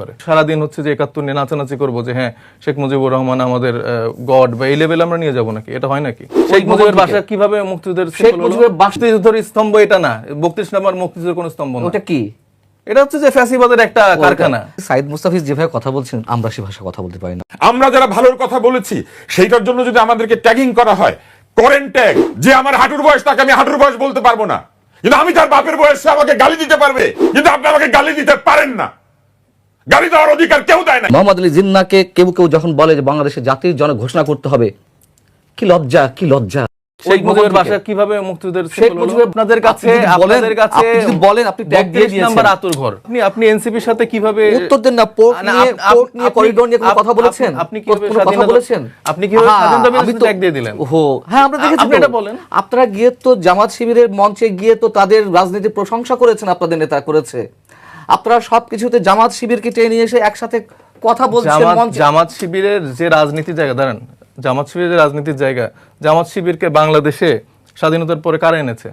পারে। সারাদিন হচ্ছে যে একাত্তর নিয়ে নাচানাচি করব যে হ্যাঁ শেখ মুজিবুর রহমান আমাদের গড বা এই লেভেল আমরা নিয়ে যাব নাকি? এটা হয় নাকি? শেখ মুজিবের বাসা কীভাবে মুক্তিযুদ্ধের শেখ মুজিবের মুক্তিযুদ্ধের স্তম্ভ এটা না। বত্রিশ নাম্বার মুক্তিযুদ্ধের কোনো স্তম্ভ না। ওটা কি? এটা হচ্ছে যে ফ্যাসিবাদের একটা কারখানা। সাইদ মুস্তাফিজ যেভাবে কথা বলছেন আমরা সে ভাষা কথা বলতে পারি না। আমরা যারা ভালোর কথা বলেছি সেইটার জন্য যদি আমাদেরকে ট্যাগিং করা হয় করেন ট্যাগ যে আমার হাঁটুর বয়স তাকে আমি হাঁটুর বয়স বলতে পারব না। কিন্তু আমি তার বাপের বয়সে আমাকে গালি দিতে পারবে কিন্তু আপনি আমাকে গালি দিতে পারেন না। গালি দেওয়ার অধিকার কেউ দেয় না মোহাম্মদ আলী জিন্নাকে কেউ কেউ যখন বলে যে বাংলাদেশে জাতির জনক ঘোষণা করতে হবে কি লজ্জা কি লজ্জা। শেখ মুজিবের বাসা কীভাবে মুক্তিযুদ্ধের শেখ symbol আপনাদের কাছে আপনি যদি বলেন- আপনাদের কাছে যদি বলেন, আপনি tag দিয়ে দিয়েছেন। নাম্বার আতুর ঘর আপনি আপনি এনসিপির সাথে কীভাবে উত্তর দেন না পোর্ট নিয়ে আপ- আপ- পোর্ট নিয়ে করিডোর নিয়ে কোনো কথা বলেছেন? আপনি- আপনি কথা বলেছেন? আপনি কীভাবে স্বাধীনতা বিরোধী তো- দিয়ে দিলেন? ওহো হ্যাঁ আমরা দেখেছি আপনি এটা বলেন। আপনারা গিয়ে তো জামাত শিবিরের মঞ্চে গিয়ে তো তাদের রাজনীতির প্রশংসা করেছেন আপনাদের নেতা করেছে। আপনারা সবকিছুতে জামাত শিবিরকে টেনে নিয়ে এসে একসাথে কথা বলছেন জামাত শিবিরের যে রাজনীতির জায়গা দাঁড়ান। জামাত শিবিরের যে রাজনীতির জায়গা জামাত শিবিরকে বাংলাদেশে স্বাধীনতার পরে কারা এনেছে?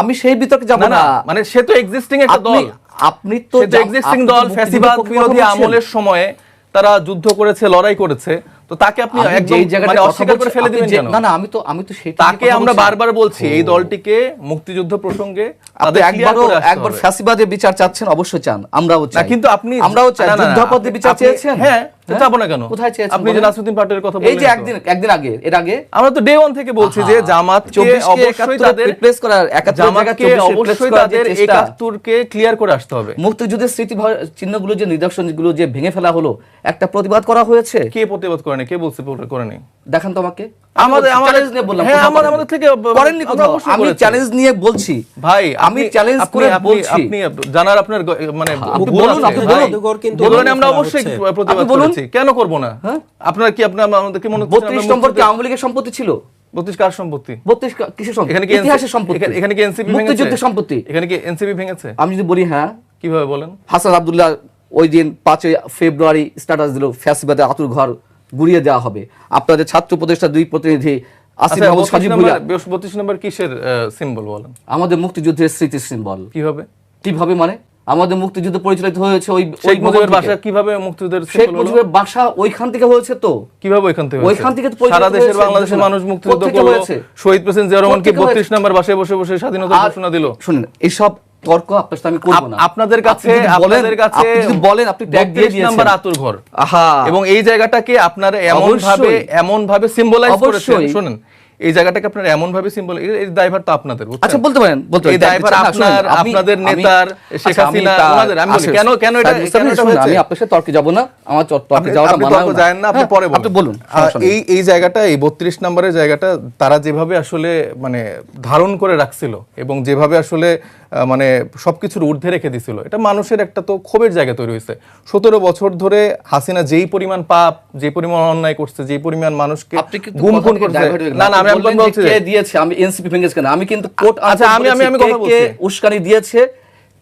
আমি সেই বিতর্কে যাব না মানে সে তো এক্সিস্টিং একটা দল। আপনি তো এক্সিস্টিং দল ফ্যাসিবাদ বিরোধী আমলের সময়ে তারা যুদ্ধ করেছে লড়াই করেছে। তো তাকে আপনি একদম মানে অস্বীকার করে ফেলে দিবেন কেন? না না আমি তো আমি তো সেটা তাকে আমরা বারবার বলছি এই দলটিকে মুক্তিযুদ্ধ প্রসঙ্গে আপনি একবারও একবার। ফ্যাসিবাদের বিচার চাচ্ছেন অবশ্যই চান। আমরাও চাই। কিন্তু আপনি আমরাও চাই। যুদ্ধাপদের বিচার চেয়েছেন? হ্যাঁ? যাব না কেন? কোথায় চেয়েছেন আপনি যে? নাসরুদ্দিন পাটোয়ারির কথা এই যে একদিন একদিন আগে এর আগে আমরা তো ডে ওয়ান থেকে বলছি যে জামাত অবশ্যই তাদের রিপ্লেস করার একাত্তর জায়গা জামাতকে 24 replace অবশ্যই তাদের চেষ্টা, একাত্তরকে ক্লিয়ার করে আসতে হবে। মুক্তিযুদ্ধের স্মৃতি চিহ্নগুলো যে নিদর্শনগুলো যে ভেঙে ফেলা হলো একটা প্রতিবাদ করা হয়েছে? কে প্রতিবাদ করে কে বলছে করে নাই? দেখান তো আমাকে। আমাদের- আমাদের- চ্যালেঞ্জ নিয়ে বললাম হ্যাঁ, আমাদের- আমাদের থেকে করেননি কোথাও। আমি চ্যালেঞ্জ নিয়ে বলছি। ভাই আমি চ্যালেঞ্জ করে বলছি। আপনি জানার আপনার মানে বলুন, আপনি বলুন। কিন্তু বলুন, আমরা অবশ্যই প্রতিবাদ বলুন। করেছি? কেন করব না? হ্যাঁ? আপনার কি আপনার আমাদেরকে মনে হচ্ছে বত্রিশ নম্বর কি আওয়ামী লীগের সম্পত্তি ছিল? বত্রিশ কার সম্পত্তি? বত্রিশ কা- কিসের সম্পত্তি? এখানে কি ইতিহাসের সম্পত্তি। এখানে- কি এনসিপি মুক্তিযুদ্ধের সম্পত্তি। এখানে কি এনসিপি ভেঙেছে? আমি যদি বলি হ্যাঁ কীভাবে বলেন? হাসান আব্দুল্লাহ ওই দিন পাঁচই ফেব্রুয়ারি স্ট্যাটাস দিল ফ্যাসিবাদে আতুর ঘর গুড়িয়ে দেওয়া হবে। আপনাদের ছাত্র উপদেষ্টা দুই প্রতিনিধি আসিফ আচ্ছা মাহমুদ 32 সজীব ভুইয়া, 32 নম্বর কিসের সিম্বল বলেন? আমাদের মুক্তিযুদ্ধের স্মৃতি সিম্বল কীভাবে? কীভাবে মানে? আমাদের মুক্তিযুদ্ধ পরিচালিত হয়েছে ওই ওই শেখ মুজিবের। বাসা কীভাবে মুক্তিযুদ্ধের শেখ মুজিবের বাসা ওইখান থেকে হয়েছে তো। কীভাবে ওইখান থেকে ওইখান থেকে সারা দেশের বাংলাদেশের মানুষ মুক্তিযুদ্ধ করল। শহীদ প্রেসিডেন্ট জিয়া রহমান কি কোত্থেকে হয়েছে? বত্রিশ নাম্বার বাসায় বসে বসে স্বাধীনতা ঘোষণা দিল। শুনুন এইসব তর্ক আপনার সাথে আমি করব না। আপনাদের কাছে আপনি আপনাদের কাছে যদি বলেন আপনি ট্যাগ দিয়ে দিয়েছেন নাম্বার আতুর ঘর। আহা। এবং এই জায়গাটাকে আপনারা এমন ভাবে এমন ভাবে সিম্বলাইজ করেছেন। শুনেন এই জায়গাটাকে আপনারা এমন ভাবে সিম্বল এই দায়ভার তো আপনাদের আচ্ছা বলতে পারেন বলতে এই দায়ভার আপনার আপনাদের নেতার শেখ আচ্ছা, হাসিনা ওনাদের আমি কেন কেন এটা? আমি আপনার সাথে তর্কে যাব না আমার তর- তর্কে আপনি- যাওয়াটা আপনি মানায় তর্ক না। আপনি হ্যাঁ, পরে বলুন আপনি বলুন নেই। এই এই জায়গাটা এই বত্রিশ নম্বরের জায়গাটা তারা যেভাবে আসলে মানে ধারণ করে রাখছিল এবং যেভাবে আসলে মানে সবকিছুর ঊর্ধ্বে রেখে দিছিল এটা মানুষের একটা তো ক্ষোভের জায়গা তৈরি হয়েছে সতেরো বছর ধরে হাসিনা যেই পরিমাণ পাপ যে পরিমাণ অন্যায় করছে যে পরিমাণ মানুষকে আপনি গুম খুন করছে না না আমি বলছি কে দিয়েছে? আমি এনসিপি ভেঙেছে কেন? আমি কিন্তু কোর্ট আচ্ছা, আমি- আমি- আমি কথা বলছি। উস্কানি দিয়েছে?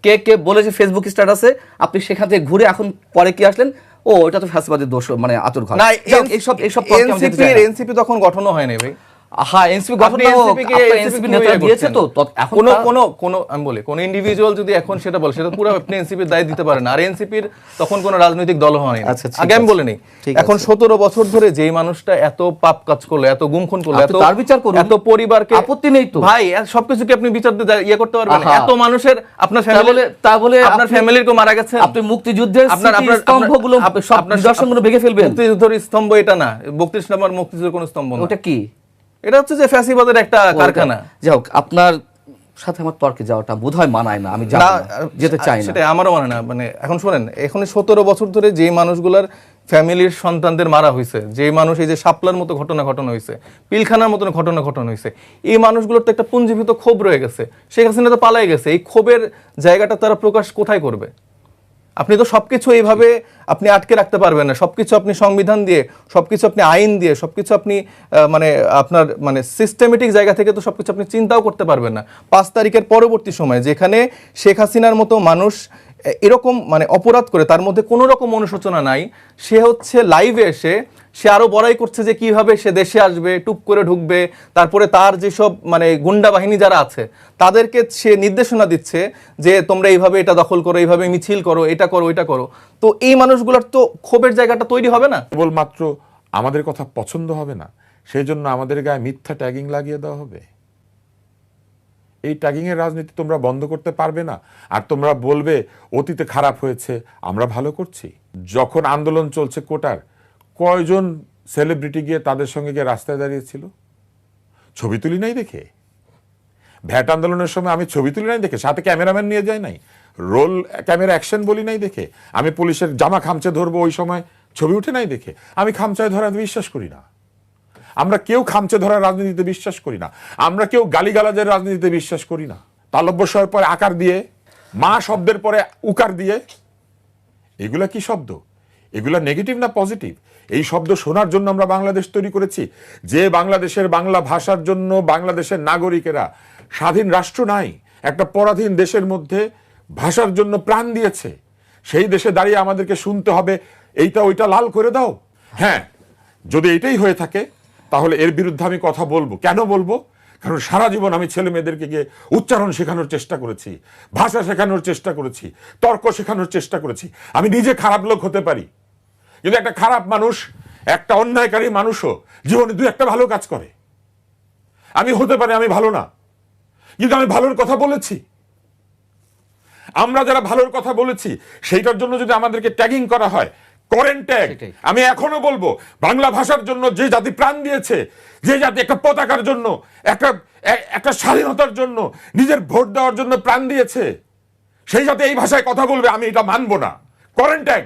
কে কে বলেছে ফেসবুক স্ট্যাটাসে আপনি সেখান থেকে ঘুরে এখন পরে কি আসলেন? ও এটা তো ফ্যাসবাদের দোষ মানে আতর ঘর না এইসব এইসব এনসিপি। এনসিপি তখন গঠনও হয়নি ভাই। হ্যাঁ এনসিপি গঠন আপনি না হোক, NCP কে আপনার NCP এনসিপি নেতা দিয়েছে তো এখন কোনো কোনো কোনো আমি বলি কোন ইন্ডিভিজুয়াল যদি এখন সেটা বলে সেটা পুরো আপনি এনসিপির দায় দিতে পারেন আর এনসিপির তখন কোনো রাজনৈতিক দল হয়নি। আগে আমি বলে নেই। এখন সতেরো বছর ধরে যেই মানুষটা এত পাপ কাজ করল এত গুম করল এত তার বিচার করুন। এত পরিবারকে আপত্তি নেই তো। ভাই এ- সবকিছু কি আপনি বিচার দিয়ে ইয়ে করতে পারবেন? এত মানুষের আপনার ফ্যামিলি তা বলে আপনার ফ্যামিলির কেউ মারা গেছে? আপনি মুক্তিযুদ্ধের আপনার আপনার স্তম্ভগুলো আপনার- ভেঙে ফেলবেন। মুক্তিযুদ্ধের স্তম্ভ এটা না। বত্রিশ নম্বর মুক্তিযুদ্ধের কোনো স্তম্ভ না। ওটা কি? এটা হচ্ছে যে ফ্যাসিবাদের একটা কারখানা। যাই হোক আপনার সাথে আমার তর্কে যাওয়াটা বোধহয় মানায় না আমি যেতে চাই না। সেটাই আমারও মানে না মানে এখন শোনেন এখন সতেরো বছর ধরে যে মানুষগুলার ফ্যামিলির সন্তানদের মারা হয়েছে যে মানুষ এই যে সাপলার মতো ঘটনা ঘটনা হয়েছে পিলখানার মতন ঘটনা ঘটনা হয়েছে এই মানুষগুলোর তো একটা পুঞ্জীভূত ক্ষোভ রয়ে গেছে শেখ হাসিনা তো পালাই গেছে এই ক্ষোভের জায়গাটা তারা প্রকাশ কোথায় করবে? আপনি তো সবকিছু এইভাবে আপনি আটকে রাখতে পারবেন না। সবকিছু আপনি সংবিধান দিয়ে, সবকিছু আপনি আইন দিয়ে, সবকিছু আপনি মানে আপনার মানে সিস্টেমেটিক জায়গা থেকে তো সবকিছু আপনি চিন্তাও করতে পারবেন না। পাঁচ তারিখের পরবর্তী সময় যেখানে শেখ হাসিনার মতো মানুষ এরকম মানে অপরাধ করে, তার মধ্যে কোনো রকম অনুশোচনা নাই। সে হচ্ছে লাইভে এসে, সে আরও বড়াই করছে যে কীভাবে সে দেশে আসবে, টুপ করে ঢুকবে, তারপরে তার যেসব মানে গুন্ডা বাহিনী যারা আছে, তাদেরকে সে নির্দেশনা দিচ্ছে যে তোমরা এইভাবে এটা দখল করো, এইভাবে মিছিল করো, এটা করো এটা করো। তো এই মানুষগুলোর তো ক্ষোভের জায়গাটা তৈরি হবে না? কেবলমাত্র আমাদের কথা পছন্দ হবে না সেই জন্য আমাদের গায়ে মিথ্যা ট্যাগিং লাগিয়ে দেওয়া হবে। এই ট্যাগিং এর রাজনীতি তোমরা বন্ধ করতে পারবে না। আর তোমরা বলবে, অতীতে খারাপ হয়েছে, আমরা ভালো করছি। যখন আন্দোলন চলছে কোটার, কয়জন সেলিব্রিটি গিয়ে তাদের সঙ্গে গিয়ে রাস্তায় দাঁড়িয়েছিল? ছবি তুলি নাই দেখে? ভ্যাট আন্দোলনের সময় আমি ছবি তুলি নাই দেখে, সাথে ক্যামেরাম্যান নিয়ে যাই নাই। রোল, ক্যামেরা অ্যাকশন বলি নাই দেখে। আমি পুলিশের জামা খামচে ধরবো ওই সময়, ছবি উঠে নাই দেখে। আমি খামচায় ধরা বিশ্বাস করি না। আমরা কেউ খামচে ধরার রাজনীতিতে বিশ্বাস করি না। আমরা কেউ গালিগালাজের রাজনীতিতে বিশ্বাস করি না। তালব্যস্বয়ের পরে আকার দিয়ে, মা শব্দের পরে উকার দিয়ে। এগুলা কি শব্দ? এগুলা নেগেটিভ না পজিটিভ এই শব্দ শোনার জন্য আমরা বাংলাদেশ তৈরি করেছি। যে বাংলাদেশের বাংলা ভাষার জন্য বাংলাদেশের নাগরিকেরা স্বাধীন রাষ্ট্র নাই, একটা পরাধীন দেশের মধ্যে ভাষার জন্য প্রাণ দিয়েছে। সেই দেশে দাঁড়িয়ে আমাদেরকে শুনতে হবে, এইটা ওইটা লাল করে দাও। হ্যাঁ যদি এটাই হয়ে থাকে তাহলে এর বিরুদ্ধে আমি কথা বলব। কেন বলব? কারণ সারা জীবন আমি ছেলে মেয়েদেরকে গিয়ে উচ্চারণ শেখানোর চেষ্টা করেছি, ভাষা শেখানোর চেষ্টা করেছি, তর্ক শেখানোর চেষ্টা করেছি। আমি নিজে খারাপ লোক হতে পারি। কিন্তু একটা খারাপ মানুষ, একটা অন্যায়কারী মানুষও জীবনে দু একটা ভালো কাজ করে। আমি হতে পারি, আমি ভালো না। কিন্তু আমি ভালোর কথা বলেছি। আমরা যারা ভালোর কথা বলেছি, সেইটার জন্য যদি আমাদেরকে ট্যাগিং করা হয় করেন ট্যাগ আমি এখনও বলব বাংলা ভাষার জন্য যে জাতি প্রাণ দিয়েছে যে জাতি একটা পতাকার জন্য একটা একটা স্বাধীনতার জন্য নিজের ভোট দেওয়ার জন্য প্রাণ দিয়েছে সেই জাতি এই ভাষায় কথা বলবে আমি এটা মানবো না। করেন ট্যাগ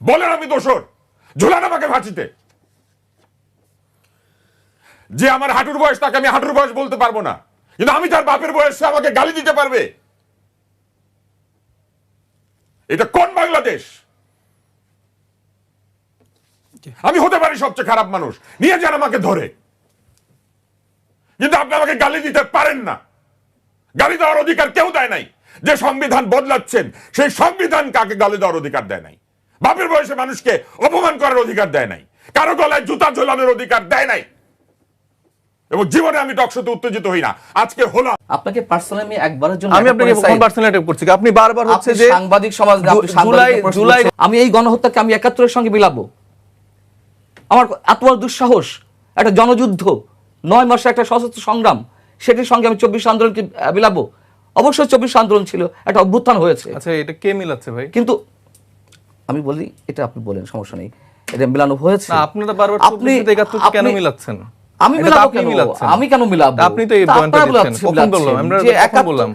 বলেন আমি দোষর ঝুলান আমাকে ফাঁসিতে। যে আমার হাঁটুর বয়স তাকে আমি হাঁটুর বয়স বলতে পারব না। কিন্তু আমি তার বাপের বয়সে আমাকে গালি দিতে পারবে। এটা কোন বাংলাদেশ? আমি হতে পারি সবচেয়ে খারাপ মানুষ। নিয়ে যান আমাকে ধরে। কিন্তু আপনি আমাকে গালি দিতে পারেন না। গালি দেওয়ার অধিকার কেউ দেয় নাই। যে সংবিধান বদলাচ্ছেন সেই সংবিধান কাকে গালি দেওয়ার অধিকার দেয় নাই? বাপের বয়সে মানুষকে অপমান করার অধিকার দেয় নাই। কারও গলায় জুতা ঝোলানোর অধিকার দেয় নাই। এবং জীবনে আমি টকশোতে উত্তেজিত হই না। আজকে হলাম। আপনাকে পার্সোনালি আমি একবারের জন্য আমি আপনাকে চাই। পার্সোনাল অ্যাটাক করছি? আপনি বারবার হচ্ছে যে সাংবাদিক সমাজ জুলাই জুলাই আমি এই গণহত্যাকে আমি একাত্তরের সঙ্গে মিলাবো। আমার এত বড় দুঃসাহস একটা জনযুদ্ধ নয় মাসে একটা সশস্ত্র সংগ্রাম সেটির সঙ্গে আমি চব্বিশ আন্দোলনকে মিলাবো? অবশ্যই চব্বিশ আন্দোলন ছিল একটা অভ্যুত্থান হয়েছে। আচ্ছা এটা কে মিলাচ্ছে ভাই? কিন্তু আমি বলি এটা আপনি বলেন সমস্যা নেই। এটা মিলানো হয়েছে। আপনারা বারবার আপনি কেন মিলাচ্ছেন? আমি মিলাবো কেন? মিলাচ্ছেন। আমি কেন মিলাবো? আপনি তো এই পয়েন্টটা দিচ্ছেন। আমরা বললাম।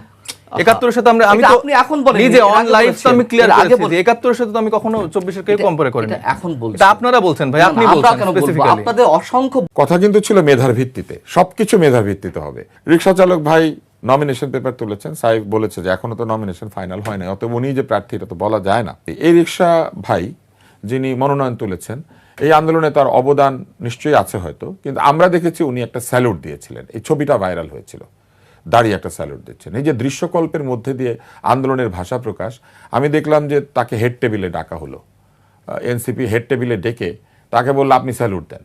একাত্তরের সাথে আমরা আমি তো আপনি এখন বলেন নিজে অন আগে তো আমি ক্লিয়ার আগে করেছি একাত্তরের সাথে তো আমি কখনো চব্বিশের কেউ কম্পেয়ার করিনি। এখন বলছেন। এটা আপনারা বলছেন ভাই আপনি বলছেন কেন বলব? স্পেসিফিক্যালি আপনাদের অসংখ্য কথা কিন্তু ছিল মেধার ভিত্তিতে সবকিছু মেধার ভিত্তিতে হবে। রিক্সা চালক ভাই নমিনেশন পেপার তুলেছেন সাহেব বলেছে যে এখনও তো নমিনেশন ফাইনাল হয় না অতএব উনি যে প্রার্থী এটা তো বলা যায় না। এই রিক্সা ভাই যিনি মনোনয়ন তুলেছেন এই আন্দোলনে তার অবদান নিশ্চয়ই আছে হয়তো কিন্তু আমরা দেখেছি উনি একটা স্যালুট দিয়েছিলেন। এই ছবিটা ভাইরাল হয়েছিল। দাঁড়িয়ে একটা স্যালুট দিচ্ছেন। এই যে দৃশ্যকল্পের মধ্যে দিয়ে আন্দোলনের ভাষা প্রকাশ আমি দেখলাম যে তাকে হেড টেবিলে ডাকা হলো। এনসিপি হেড টেবিলে ডেকে তাকে বলল আপনি স্যালুট দেন।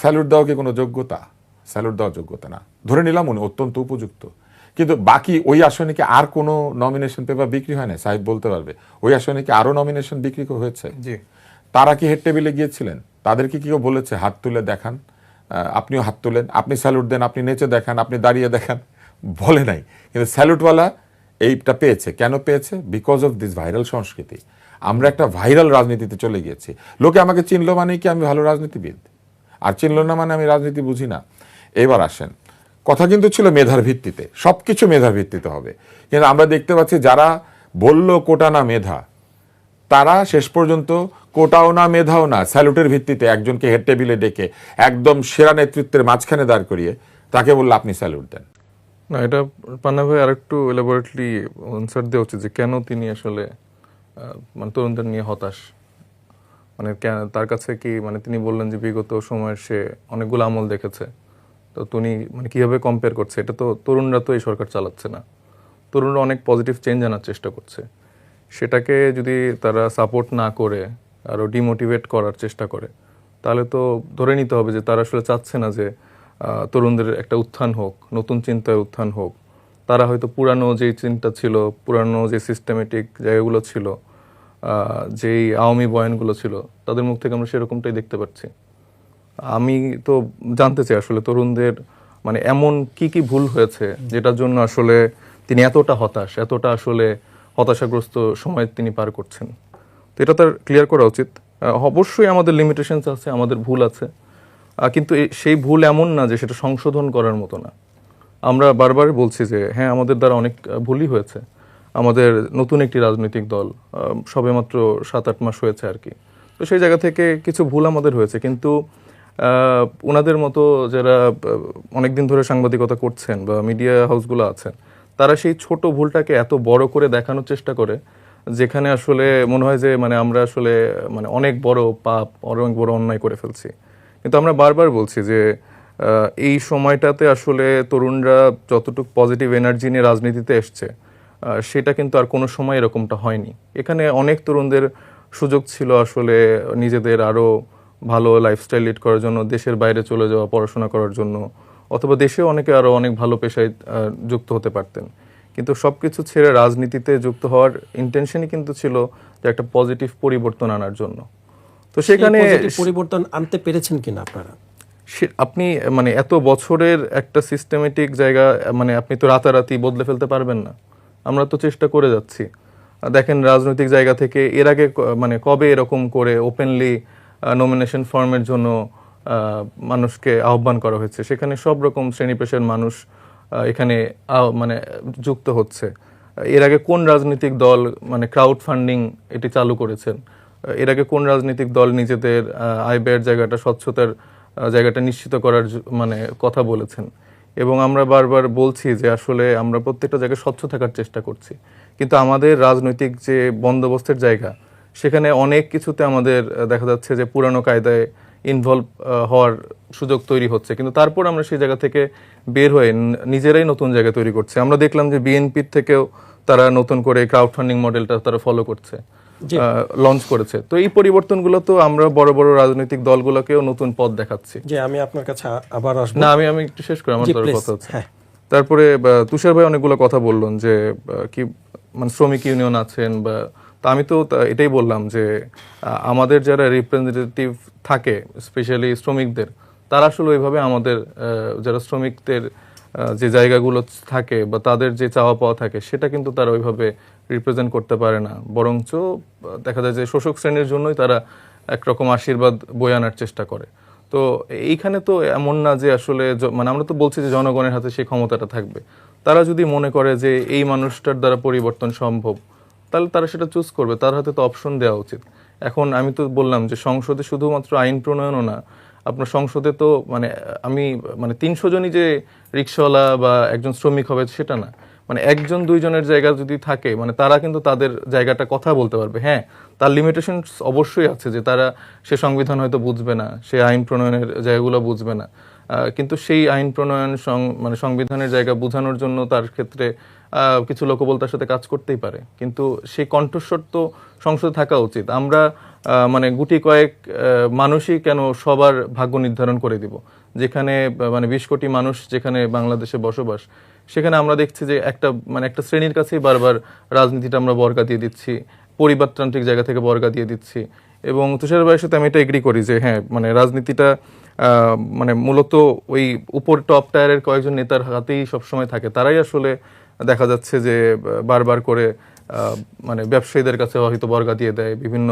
স্যালুট দেওয়া কি কোনো যোগ্যতা? স্যালুট দেওয়া যোগ্যতা না। ধরে নিলাম উনি অত্যন্ত উপযুক্ত। কিন্তু বাকি ওই আসনে কি আর কোনো নমিনেশন পেপার বিক্রি হয় না সাহেব বলতে পারবে। ওই আসনে কি আরও নমিনেশন বিক্রি হয়েছে? তারা কি হেড টেবিলে গিয়েছিলেন? তাদেরকে কেউ বলেছে হাত তুলে দেখান আপনিও হাত তোলেন, আপনি স্যালুট দেন, আপনি নেচে দেখান, আপনি দাঁড়িয়ে দেখান, বলে নাই। কিন্তু স্যালুটওয়ালা এইটা পেয়েছে। কেন পেয়েছে? বিকজ অফ দিস ভাইরাল সংস্কৃতি। আমরা একটা ভাইরাল রাজনীতিতে চলে গিয়েছি। লোকে আমাকে চিনলো মানে কি আমি ভালো রাজনীতিবিদ? আর চিনলো না মানে আমি রাজনীতি বুঝি না। এবার আসেন। কথা কিন্তু ছিল মেধার ভিত্তিতে। সবকিছু মেধার ভিত্তিতে হবে। কিন্তু আমরা দেখতে পাচ্ছি যারা বলল কোটা না মেধা তারা শেষ পর্যন্ত কোটাও না, মেধাও না, স্যালুটের ভিত্তিতে একজনকে হেড টেবিলে ডেকে একদম সেরা নেতৃত্বের মাঝখানে দাঁড় করিয়ে তাকে বলল, আপনি স্যালুট দেন। না, এটা পান্না ভাই আরেকটু এলাবোরেটলি আনসার দেওয়া উচিত যে কেন তিনি আসলে মানে তরুণদের নিয়ে হতাশ? মানে তার কাছে কি মানে তিনি বললেন যে বিগত সময়ের সে অনেকগুলো আমল দেখেছে, তো তিনি মানে কীভাবে কম্পেয়ার করছে? এটা তো তরুণরা তো এই সরকার চালাচ্ছে না। তরুণরা অনেক পজিটিভ চেঞ্জ আনার চেষ্টা করছে। সেটাকে যদি তারা সাপোর্ট না করে আরও ডিমোটিভেট করার চেষ্টা করে, তাহলে তো ধরে নিতে হবে যে তারা আসলে চাচ্ছে না যে তরুণদের একটা উত্থান হোক, নতুন চিন্তায় উত্থান হোক। তারা হয়তো পুরানো যে চিন্তা ছিল, পুরানো যে সিস্টেমেটিক জায়গাগুলো ছিল যেই আওয়ামী বয়ানগুলো ছিল, তাদের মুখ থেকে আমরা সেরকমটাই দেখতে পাচ্ছি। আমি তো জানতে চাই আসলে তরুণদের মানে এমন কি কি ভুল হয়েছে, যেটার জন্য আসলে তিনি এতটা হতাশ, এতটা আসলে হতাশাগ্রস্ত সময় তিনি পার করছেন। তো এটা তার ক্লিয়ার করা উচিত। অবশ্যই আমাদের লিমিটেশনস আছে, আমাদের ভুল আছে। কিন্তু সেই ভুল এমন না যে সেটা সংশোধন করার মতো না। আমরা বারবার বলছি যে হ্যাঁ আমাদের দ্বারা অনেক ভুলই হয়েছে। আমাদের নতুন একটি রাজনৈতিক দল সবেমাত্র সাত আট মাস হয়েছে আর কি। তো সেই জায়গা থেকে কিছু ভুল আমাদের হয়েছে। কিন্তু ওনাদের মতো যারা অনেক দিন ধরে সাংবাদিকতা করছেন বা মিডিয়া হাউসগুলো আছেন তারা সেই ছোট ভুলটাকে এত বড় করে দেখানোর চেষ্টা করে, যেখানে আসলে মনে হয় যে মানে আমরা আসলে মানে অনেক বড় পাপ, অনেক বড় অন্যায় করে ফেলছি। কিন্তু আমরা বারবার বলছি যে এই সময়টাতে আসলে তরুণরা যতটুকু পজিটিভ এনার্জি নিয়ে রাজনীতিতে এসছে সেটা কিন্তু আর কোনো সময় এরকমটা হয়নি। এখানে অনেক তরুণদের সুযোগ ছিল আসলে নিজেদের আরও ভালো লাইফস্টাইল লিড করার জন্য, দেশের বাইরে চলে যাওয়া, পড়াশোনা করার জন্য অথবা দেশেও অনেকে আরও অনেক ভালো পেশায় যুক্ত হতে পারতেন। কিন্তু সবকিছু ছেড়ে রাজনীতিতে যুক্ত হওয়ার ইন্টেনশনই কিন্তু ছিল যে একটা পজিটিভ পরিবর্তন আনার জন্য। তো সেখানে পরিবর্তন আনতে পেরেছেন কিনা আপনারা? আপনি মানে এত বছরের একটা সিস্টেমেটিক জায়গা মানে আপনি তো রাতারাতি বদলে ফেলতে পারবেন না। আমরা তো চেষ্টা করে যাচ্ছি। দেখেন রাজনৈতিক জায়গা থেকে এর আগে মানে কবে এরকম করে ওপেনলি নমিনেশন ফর্মের জন্য মানুষকে আহ্বান করা হয়েছে। সেখানে সব রকম শ্রেণি পেশার মানুষ এখানে মানে যুক্ত হচ্ছে। এর আগে কোন রাজনৈতিক দল মানে ক্রাউড ফান্ডিং এটি চালু করেছেন? এর আগে কোন রাজনৈতিক দল নিজেদের আয় ব্যয়ের জায়গাটা, স্বচ্ছতার জায়গাটা নিশ্চিত করার মানে কথা বলেছেন? এবং আমরা বারবার বলছি যে আসলে আমরা প্রত্যেকটা জায়গায় স্বচ্ছ থাকার চেষ্টা করছি। কিন্তু আমাদের রাজনৈতিক যে বন্দোবস্তের জায়গা, সেখানে অনেক কিছুতে আমাদের দেখা যাচ্ছে যে পুরানো কায়দায় ইনভলভ হওয়ার সুযোগ তৈরি হচ্ছে। কিন্তু তারপর আমরা সেই জায়গা থেকে বের হয়ে নিজেরাই নতুন জায়গা তৈরি করছে। আমরা দেখলাম যে বিএনপির থেকেও তারা নতুন করে ক্রাউড ফান্ডিং মডেলটা তারা ফলো করছে লঞ্চ করেছে। তো এই পরিবর্তনগুলো তো আমরা বড় বড় রাজনৈতিক দলগুলোকেও নতুন পথ দেখাচ্ছি। যে আমি আপনার কাছে আবার আসব। না আমি আমি একটু শেষ করি আমার তোর কথা হচ্ছে। হ্যাঁ। তারপরে তুষার ভাই অনেকগুলো কথা বললেন যে কি মানে শ্রমিক ইউনিয়ন আছেন বা তা আমি তো এটাই বললাম যে আমাদের যারা রিপ্রেজেন্টেটিভ থাকে স্পেশালি শ্রমিকদের, তারা আসলে ওইভাবে আমাদের যারা শ্রমিকদের যে জায়গাগুলো থাকে বা তাদের যে চাওয়া পাওয়া থাকে, সেটা কিন্তু তারা ওইভাবে রিপ্রেজেন্ট করতে পারে না। বরঞ্চ দেখা যায় যে শোষক শ্রেণির জন্যই তারা একরকম আশীর্বাদ বয়ে আনার চেষ্টা করে। তো এইখানে তো এমন না যে আসলে মানে আমরা তো বলছি যে জনগণের হাতে সেই ক্ষমতাটা থাকবে। তারা যদি মনে করে যে এই মানুষটার দ্বারা পরিবর্তন সম্ভব তাহলে তারা সেটা চুজ করবে, তার হাতে তো অপশন দেওয়া উচিত। এখন আমি তো বললাম যে সংসদে শুধুমাত্র আইন প্রণয়নও না, আপনার সংসদে তো মানে আমি মানে তিনশো জনই যে রিক্সাওয়ালা বা একজন শ্রমিক হবে সেটা না। মানে একজন, দুইজনের জায়গা যদি থাকে মানে তারা কিন্তু তাদের জায়গাটা কথা বলতে পারবে। হ্যাঁ তার লিমিটেশন অবশ্যই আছে যে তারা সে সংবিধান হয়তো বুঝবে না, সে আইন প্রণয়নের জায়গাগুলো বুঝবে না। কিন্তু সেই আইন প্রণয়ন সং- মানে সংবিধানের জায়গা বোঝানোর জন্য তার ক্ষেত্রে কিছু লোকবল তার সাথে কাজ করতেই পারে। কিন্তু সেই কণ্ঠস্বর তো সংসদে থাকা উচিত। আমরা মানে গুটি কয়েক মানুষই কেন সবার ভাগ্য নির্ধারণ করে দিব? যেখানে মানে বিশ কোটি মানুষ যেখানে বাংলাদেশে বসবাস, সেখানে আমরা দেখছি যে একটা মানে একটা শ্রেণির কাছেই বারবার রাজনীতিটা আমরা বর্গা দিয়ে দিচ্ছি, পরিবারতান্ত্রিক জায়গা থেকে বর্গা দিয়ে দিচ্ছি। এবং তুষার ভাইয়ের সাথে আমি এটা এগ্রি করি যে হ্যাঁ মানে রাজনীতিটা মানে মূলত ওই উপর টপ টায়ারের কয়েকজন নেতার হাতেই সবসময় থাকে। তারাই আসলে দেখা যাচ্ছে যে বারবার করে আহ, মানে ব্যবসায়ীদের কাছে হয়তো বর্গা দিয়ে দেয় বিভিন্ন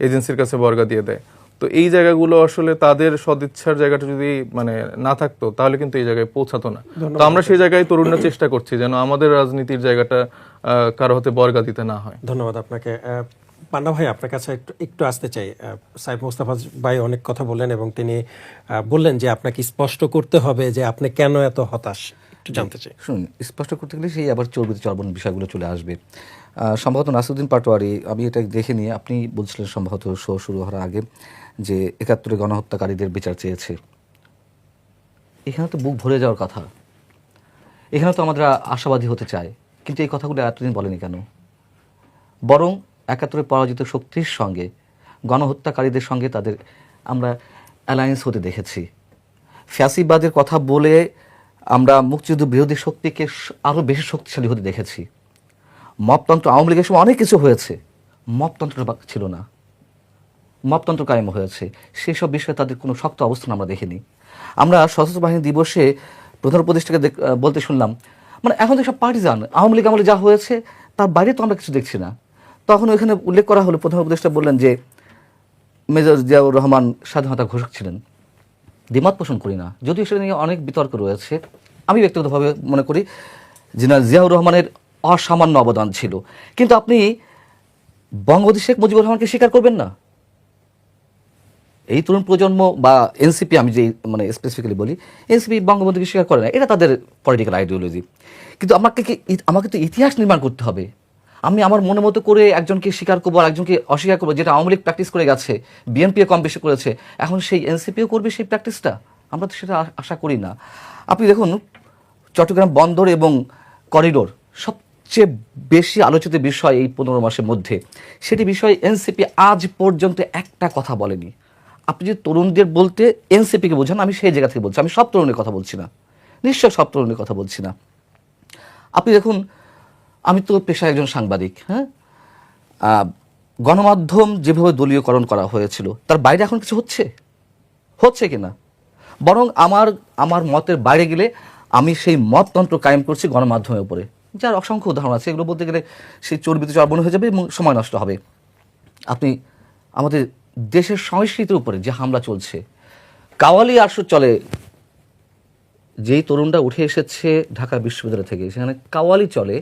এজেন্সির কাছে বর্গা দিয়ে দেয়। তো এই জায়গাগুলো আসলে তাদের সদিচ্ছার জায়গাটা যদি মানে না থাকতো তাহলে কিন্তু এই জায়গায় পৌঁছাতো না। তো আমরা সেই জায়গায় তরুণরা চেষ্টা করছি যেন আমাদের রাজনীতির জায়গাটা আহ, কারও হতে বর্গা দিতে না হয়। ধন্যবাদ আপনাকে। পান্না ভাই আপনার কাছে একটু একটু আসতে চাই। সাইফ মোস্তাফা ভাই অনেক কথা বললেন এবং তিনি বললেন যে আপনাকে স্পষ্ট করতে হবে যে আপনি কেন এত হতাশ। একটু জানতে চাই। শুনুন স্পষ্ট করতে গেলে সেই আবার চর্বিত চর্বণ বিষয়গুলো চলে আসবে। সম্ভবত নাসিরুদ্দিন পাটোয়ারি আমি এটা দেখে নিয়ে আপনি বলছিলেন সম্ভবত শো শুরু হওয়ার আগে যে একাত্তরে গণহত্যাকারীদের বিচার চেয়েছে। এখানে তো বুক ভরে যাওয়ার কথা। এখানে তো আমরা আশাবাদী হতে চাই কিন্তু এই কথাগুলো এতদিন বলেনি কেন? বরং একাত্তরে পরাজিত শক্তির সঙ্গে গণহত্যাকারীদের সঙ্গে তাদের আমরা অ্যালায়েন্স হতে দেখেছি। ফ্যাসিবাদের কথা বলে আমরা মুক্তিযুদ্ধ বিরোধী শক্তিকে আরও বেশি শক্তিশালী হতে দেখেছি। মপতন্ত্র আওয়ামী লীগের সময় অনেক কিছু হয়েছে। মপতন্ত্র ছিল না। মপতন্ত্র কায়েম হয়েছে। সেই সব বিষয়ে তাদের কোনো শক্ত অবস্থান আমরা দেখিনি। আমরা সশস্ত্র বাহিনী দিবসে প্রধান উপদেষ্টাকে বলতে শুনলাম মানে এখন তো সব পার্টিজান, আওয়ামী লীগ আমলে যা হয়েছে, তার বাইরে তো আমরা কিছু দেখছি না। তখন ওইখানে উল্লেখ করা হলো, প্রধান উপদেষ্টা বললেন যে, মেজর জিয়াউর রহমান স্বাধীনতা ঘোষক ছিলেন। দ্বিমত পোষণ করি না। যদিও সেটা নিয়ে অনেক বিতর্ক রয়েছে। আমি ব্যক্তিগতভাবে মনে করি জেনারেল জিয়াউর রহমানের অসামান্য অবদান ছিল। কিন্তু আপনি বঙ্গবন্ধু শেখ মুজিবুর রহমানকে স্বীকার করবেন না? এই তরুণ প্রজন্ম বা এনসিপি, আমি যে মানে স্পেসিফিক্যালি বলি, এনসিপি বঙ্গবন্ধুকে স্বীকার করে না। এটা তাদের পলিটিক্যাল আইডিওলজি কিন্তু আমাকে কি, আমাকে তো ইতিহাস নির্মাণ করতে হবে। আমি আমার মনে মতো করে একজনকে স্বীকার করব আর একজনকে অস্বীকার করব, যেটা আওয়ামী লীগ প্র্যাকটিস করে গেছে বিএনপিও কম বেশি করেছে, এখন সেই এনসিপিও করবে সেই প্র্যাকটিসটা আমরা তো সেটা আশা করি না। আপনি দেখুন, চট্টগ্রাম বন্দর এবং করিডোর সবচেয়ে বেশি আলোচিত বিষয় এই পনেরো মাসের মধ্যে। সেটি বিষয়ে এনসিপি আজ পর্যন্ত একটা কথা বলেনি। আপনি যদি তরুণদের বলতে এনসিপিকে বোঝান, আমি সেই জায়গা থেকে বলছি। আমি সব তরুণের কথা বলছি না। নিশ্চয় সব তরুণের কথা বলছি না। আপনি দেখুন আমি তো পেশায় একজন সাংবাদিক হ্যাঁ? গণমাধ্যম যেভাবে দলীয়করণ করা হয়েছিল, তার বাইরে এখন কিছু হচ্ছে? হচ্ছে কি না? বরং আমার আমার মতের বাইরে গেলে আমি সেই মততন্ত্র কায়েম করছি গণমাধ্যমের উপরে। যার অসংখ্য উদাহরণ আছে, এগুলো বলতে গেলে সেই চর্বিত চর্বণ হয়ে যাবে এবং সময় নষ্ট হবে। আপনি আমাদের দেশের সংস্কৃতির উপরে যে হামলা চলছে, কাওয়ালি আসর চলে, যেই তরুণরা উঠে এসেছে ঢাকা বিশ্ববিদ্যালয় থেকে, সেখানে কাওয়ালি চলে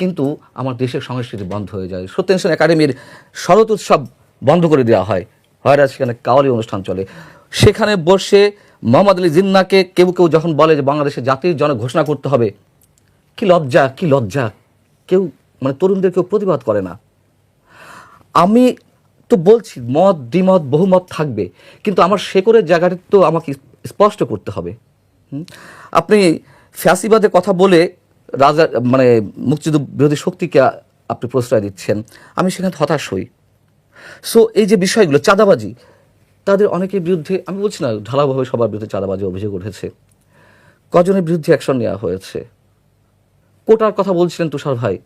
কিন্তু আমার দেশের সংস্কৃতি বন্ধ হয়ে যায়। সত্যেন্দ্র একাডেমির শরৎ উৎসব বন্ধ করে দেওয়া হয়। হয় না, সেখানে কাওয়ালি অনুষ্ঠান চলে। সেখানে বসে মোহাম্মদ আলী জিন্নাকে কেউ কেউ যখন বলে যে বাংলাদেশের জাতির জন ঘোষণা করতে হবে, কি লজ্জা কি লজ্জা। কেউ মানে তরুণদের কেউ প্রতিবাদ করে না। আমি তো বলছি, মত, দ্বিমত, বহুমত থাকবে, কিন্তু আমার শেকরের জায়গাটি তো আমাকে স্পষ্ট করতে হবে। আপনি ফ্যাসিবাদের কথা বলে রাজা মানে মুক্তিযুদ্ধ বিরোধী শক্তিকে আপনি প্রশ্রয় দিচ্ছেন, আমি সেখানে হতাশ হই। সো এই যে বিষয়গুলো, চাঁদাবাজি, তাদের অনেকের বিরুদ্ধে, আমি বলছি না ঢালাওভাবে সবার বিরুদ্ধে চাঁদাবাজি অভিযোগ উঠেছে। কজনের বিরুদ্ধে অ্যাকশন নেওয়া হয়েছে। কোটার কথা বলছিলেন তুষার ভাই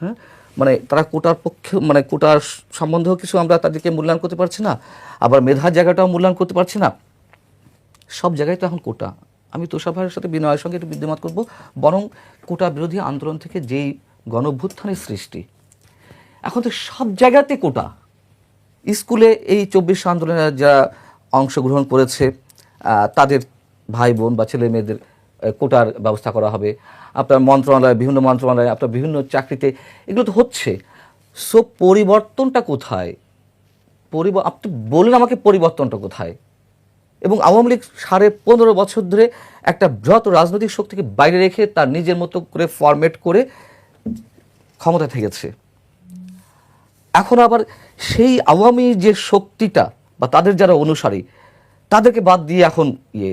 হ্যাঁ? মানে তারা কোটার পক্ষে মানে কোটার সম্বন্ধেও কিছু আমরা তাদেরকে মূল্যায়ন করতে পারছি না, আবার মেধার জায়গাটাও মূল্যায়ন করতে পারছি না। সব জায়গায় তো এখন কোটা। আমি তুষার ভাইয়ের সাথে বিনয়ের সঙ্গে একটু বিদ্যমাত করব, বরং কোটা বিরোধী আন্দোলন থেকে যেই গণভ্যুত্থানের সৃষ্টি, এখন তো সব জায়গাতে কোটা। স্কুলে এই চব্বিশ আন্দোলনে যারা অংশগ্রহণ করেছে তাদের ভাই বোন বা ছেলে মেয়েদের কোটার ব্যবস্থা করা হবে। আপনার মন্ত্রণালয়, বিভিন্ন মন্ত্রণালয়ে, আপনার বিভিন্ন চাকরিতে, এগুলো তো হচ্ছে। সো পরিবর্তনটা কোথায়? পরিব আপনি বলেন আমাকে পরিবর্তনটা কোথায়? এবং আওয়ামী লীগ সাড়ে পনেরো বছর ধরে একটা বৃহৎ রাজনৈতিক শক্তিকে বাইরে রেখে তার নিজের মতো করে ফরম্যাট করে ক্ষমতা থেকেছে। এখন আবার সেই আওয়ামী যে শক্তিটা বা তাদের যারা অনুসারী, তাদেরকে বাদ দিয়ে এখন ইয়ে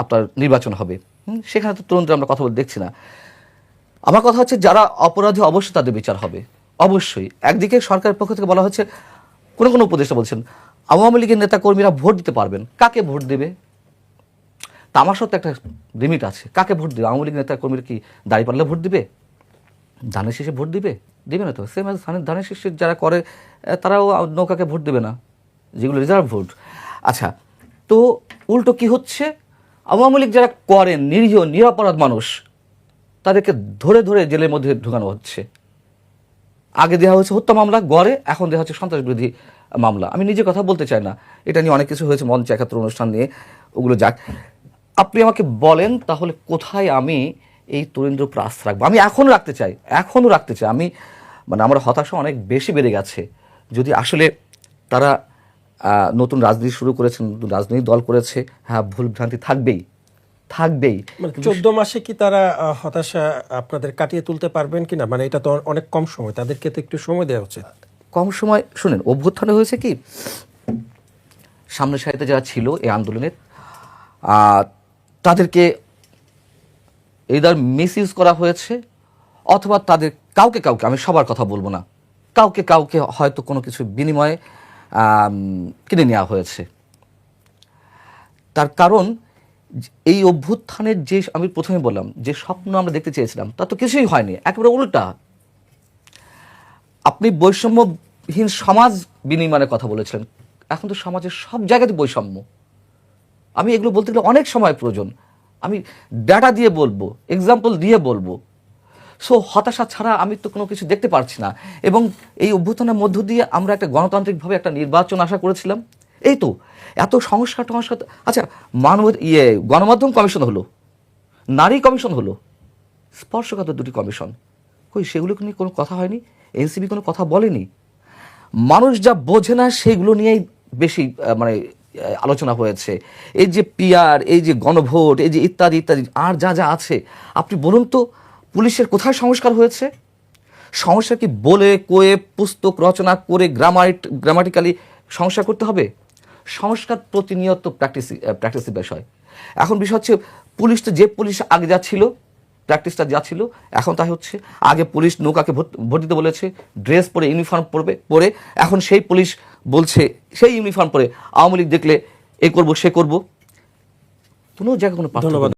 আপনার নির্বাচন হবে। সেখানে তো তরুণদের আমরা কথা বলতে দেখছি না। আমার কথা হচ্ছে যারা অপরাধী, অবশ্যই তাদের বিচার হবে। অবশ্যই। একদিকে সরকারের পক্ষ থেকে বলা হচ্ছে, কোনো কোনো উপদেষ্টা বলছেন আওয়ামী লীগের নেতাকর্মীরা ভোট দিতে পারবেন। কাকে ভোট দেবে? তামাশার তো একটা লিমিট আছে। কাকে ভোট দেবে? আওয়ামী লীগ নেতা কর্মীরা কি দাঁড়িয়ে পারলে ভোট দিবে? ধানের শেষে ভোট দিবে? দিবে না তো। সেম ধানের শেষে যারা করে তারাও নৌকাকে ভোট দেবে না। যেগুলো রিজার্ভ ভোট। আচ্ছা তো উল্টো কি হচ্ছে? আওয়ামী লীগ যারা করেন, নিরীহ, নিরাপরাধ মানুষ, তাদেরকে ধরে ধরে জেলের মধ্যে ঢুকানো হচ্ছে। আগে দেওয়া হয়েছে হত্যা মামলা, গড়ে, এখন দেওয়া হচ্ছে সন্ত্রাস বিরোধী মামলা। আমি নিজে কথা বলতে চাই না। এটা নিয়ে অনেক কিছু হয়েছে, মঞ্চ একাত্তর অনুষ্ঠান নিয়ে। ওগুলো যাক। আপনি আমাকে বলেন তাহলে কোথায় আমি এই তরুণদের উপর আস্থা রাখব? আমি এখনও রাখতে চাই, এখনও রাখতে চাই। আমি মানে আমার হতাশা অনেক বেশি বেড়ে গেছে। যদি আসলে তারা নতুন রাজনীতি শুরু করেছেন, নতুন রাজনৈতিক দল করেছে হ্যাঁ ভুল ভ্রান্তি থাকবেই থাকবেই। মানে চোদ্দ মাসে কি তারা হতাশা আপনাদের কাটিয়ে তুলতে পারবেন কিনা? মানে এটা তো অনেক কম সময়। তাদেরকে তো একটু সময় দেওয়া উচিত। কম সময়, শুনেন, অভ্যুত্থানে হয়েছে কি? সামনের সারিতে যারা ছিল এই আন্দোলনের তাদেরকে এইদার মিস ইউজ করা হয়েছে, অথবা তাদের কাউকে কাউকে, আমি সবার কথা বলব না, কাউকে কাউকে হয়তো কোনো কিছু বিনিময়ে কিনে নেওয়া হয়েছে। তার কারণ, এই অভ্যুত্থানের যে, আমি প্রথমে বললাম, যে স্বপ্ন আমরা দেখতে চেয়েছিলাম, তা তো কিছুই হয়নি, একেবারে উল্টা। আপনি বৈষম্যহীন সমাজ বিনিময়ের কথা বলেছিলেন। এখন তো সমাজের সব জায়গাতে বৈষম্য। আমি এগুলো বলতে গেলে অনেক সময় প্রয়োজন। আমি ডাটা দিয়ে বলব এক্সাম্পল দিয়ে বলব। সো হতাশা ছাড়া আমি তো কোনো কিছু দেখতে পারছি না। এবং এই অভ্যুত্থানের মধ্য দিয়ে আমরা একটা গণতান্ত্রিকভাবে একটা নির্বাচন আশা করেছিলাম। এই তো, এত সংস্কার টংস্কার আচ্ছা মানব ইয়ে গণমাধ্যম কমিশন হলো, নারী কমিশন হলো, স্পর্শকাতর দুটি কমিশন। কই সেগুলো নিয়ে কোনো কথা হয়নি? এনসিবি কোনো কথা বলেনি? মানুষ যা বোঝে না সেগুলো নিয়েই বেশি মানে আলোচনা হয়েছে। এই যে পিয়ার এই যে গণভোট, এই যে ইত্যাদি ইত্যাদি, আর যা যা আছে, আপনি বলুন তো, পুলিশের কোথায় সংস্কার হয়েছে? সংস্কার কি বলে, কয়ে, পুস্তক রচনা করে গ্রামার গ্রামাটিক্যালি সংস্কার করতে হবে? সংস্কার প্রতিনিয়ত প্র্যাকটিস প্র্যাকটিসের বিষয়। এখন বিষয় হচ্ছে, পুলিশ তো যে পুলিশ আগে যা ছিল প্র্যাকটিসটা যা ছিল, এখন তাই হচ্ছে। আগে পুলিশ নৌকাকে ভোট দিতে বলেছে, ড্রেস পরে ইউনিফর্ম পরবে, পরে এখন সেই পুলিশ বলছে, সেই ইউনিফর্ম পরে আওয়ামী লীগ দেখলে এ করব, সে করব। কোনো জায়গায় কোনো ধন্যবাদ।